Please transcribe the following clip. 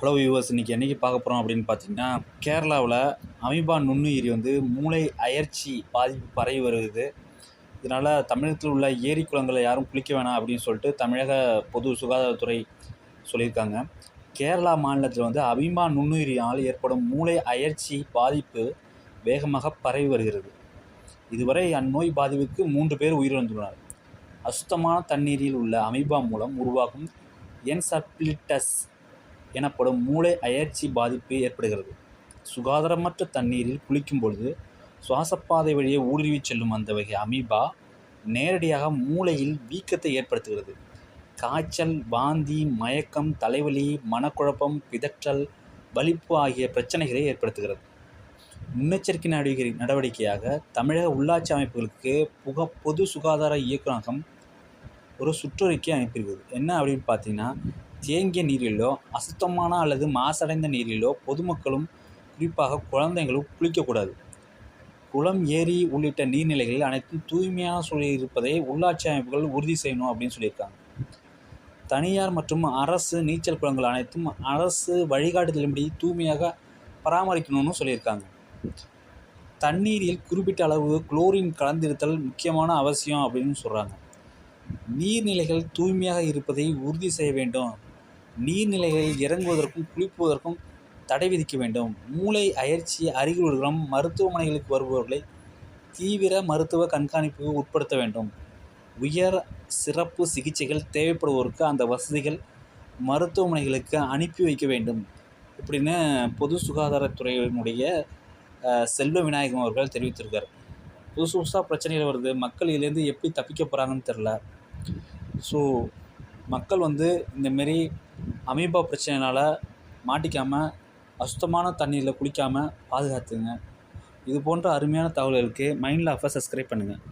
Hello viewers இன்றைக்கி என்றைக்கு பார்க்க போகிறோம் அப்படின்னு பார்த்தீங்கன்னா கேரளாவில் அமீபா நுண்ணுயிரி வந்து மூளை அயற்சி பாதிப்பு பரவி வருகிறது இதனால் தமிழகத்தில் உள்ள ஏரி குளங்களை யாரும் குளிக்க வேணாம் அப்படின்னு சொல்லிட்டு தமிழக பொது சுகாதாரத்துறை சொல்லியிருக்காங்க. கேரளா மாநிலத்தில் வந்து அபிமா நுண்ணுயிரியால் ஏற்படும் மூளை அயற்சி பாதிப்பு வேகமாக பரவி வருகிறது. இதுவரை அந்நோய் பாதிப்புக்கு மூன்று பேர் உயிரிழந்துள்ளனர். அசுத்தமான தண்ணீரில் உள்ள அமீபா மூலம் உருவாகும் என்செஃபலிட்டிஸ் எனப்படும் மூளை அயற்சி பாதிப்பு ஏற்படுகிறது. சுகாதாரமற்ற தண்ணீரில் குளிக்கும் பொழுது சுவாசப்பாதை வழியே ஊடுருவி செல்லும் அந்த வகை அமீபா நேரடியாக மூளையில் வீக்கத்தை ஏற்படுத்துகிறது. காய்ச்சல் வாந்தி மயக்கம் தலைவலி மனக்குழப்பம் பிதற்றல் வலிப்பு ஆகிய பிரச்சனைகளை ஏற்படுத்துகிறது. முன்னெச்சரிக்கை நடவடிக்கை நடவடிக்கையாக தமிழக உள்ளாட்சி அமைப்புகளுக்கு புக பொது சுகாதார இயக்குநரகம் ஒரு சுற்றறிக்கை அனுப்பியிருக்குது என்ன அப்படின்னு பார்த்தீங்கன்னா தேங்கிய நீரிலோ அசுத்தமான அல்லது மாசடைந்த நீரிலோ பொதுமக்களும் குறிப்பாக குழந்தைகளும் குளிக்கக்கூடாது. குளம் ஏரி உள்ளிட்ட நீர்நிலைகளில் அனைத்தும் தூய்மையான சூழலில் இருப்பதை உள்ளாட்சி அமைப்புகள் உறுதி செய்யணும் அப்படின்னு சொல்லியிருக்காங்க. தனியார் மற்றும் அரசு நீச்சல் குளங்கள் அனைத்தும் அரசு வழிகாட்டுதலின்படி தூய்மையாக பராமரிக்கணும்னு சொல்லியிருக்காங்க. தண்ணீரில் குறிப்பிட்ட அளவு குளோரின் கலந்திருத்தல் முக்கியமான அவசியம் அப்படின்னு சொல்கிறாங்க நீர்நிலைகள் தூய்மையாக இருப்பதை உறுதி செய்ய வேண்டும். நீர்நிலைகளில் இறங்குவதற்கும் குளிப்பதற்கும் தடை விதிக்க வேண்டும். மூளை அயற்சி அறிகுறிகளுடன் மருத்துவமனைகளுக்கு வருபவர்களை தீவிர மருத்துவ கண்காணிப்புக்கு உட்படுத்த வேண்டும். உயர் சிறப்பு சிகிச்சைகள் தேவைப்படுவோருக்கு அந்த வசதிகள் மருத்துவமனைகளுக்கு அனுப்பி வைக்க வேண்டும். இப்படின்னு பொது சுகாதாரத்துறையினுடைய செல்வ விநாயகம் அவர்கள் தெரிவித்திருக்கார். புதுசு புதுசாக பிரச்சனைகள் வருது. மக்கள் இதுலேருந்து எப்படி தப்பிக்க போகிறாங்கன்னு தெரில ஸோ மக்கள் வந்து இந்தமாரி அமீபா பிரச்சனைனால் மாட்டிக்காமல் அசுத்தமான தண்ணீரில் குளிக்காமல் பாதுகாத்துங்க. இது போன்ற அருமையான தகவல்களுக்கு மைண்ட் லாஃபை சப்ஸ்கிரைப் பண்ணுங்கள்